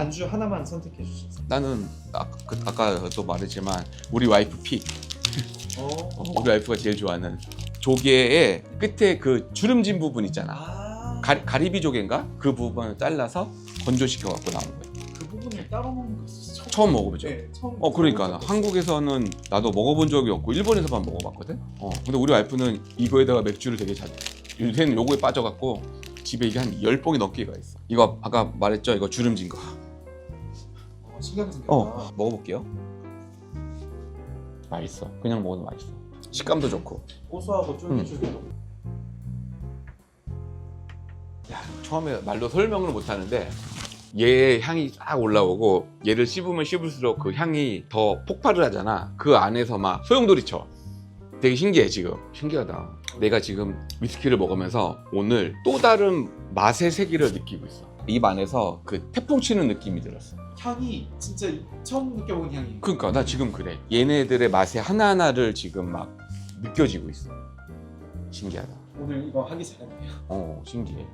안주 하나만 선택해 주세요. 나는 아, 그, 아까도 말했지만 우리 와이프 픽 어. 어, 우리 와이프가 제일 좋아하는 조개의 끝에 그 주름진 부분 있잖아 아. 가, 가리비 조개인가? 그 부분을 잘라서 건조시켜 갖고 나온 거야 그 부분을 따로 먹는 거 처음. 처음 먹어보죠 네, 처음. 어 그러니까 나 한국에서는 나도 먹어본 적이 없고 일본에서만 먹어봤거든 어 근데 우리 와이프는 이거에다가 맥주를 되게 잘 요새는 요거에 빠져갖고 집에 이게 한 10봉이 넘게 가 있어 이거 아까 말했죠 이거 주름진 거 어, 신기하게 생겼다. 어, 먹어볼게요. 맛있어. 그냥 먹어도 맛있어. 식감도 좋고. 고소하고 쫄깃쫄깃하고. 야, 처음에 말로 설명을 못 하는데 얘 향이 싹 올라오고 얘를 씹으면 씹을수록 그 향이 더 폭발을 하잖아. 그 안에서 막 소용돌이 쳐. 되게 신기해 지금. 신기하다. 내가 지금 위스키를 먹으면서 오늘 또 다른 맛의 세계를 느끼고 있어. 입 안에서 그 태풍 치는 느낌이 들었어. 향이 진짜 처음 느껴본 향이. 그러니까 나 지금 그래. 얘네들의 맛의 하나하나를 지금 막 느껴지고 있어. 신기하다. 오늘 이거 하기 잘했네요. 어, 신기해.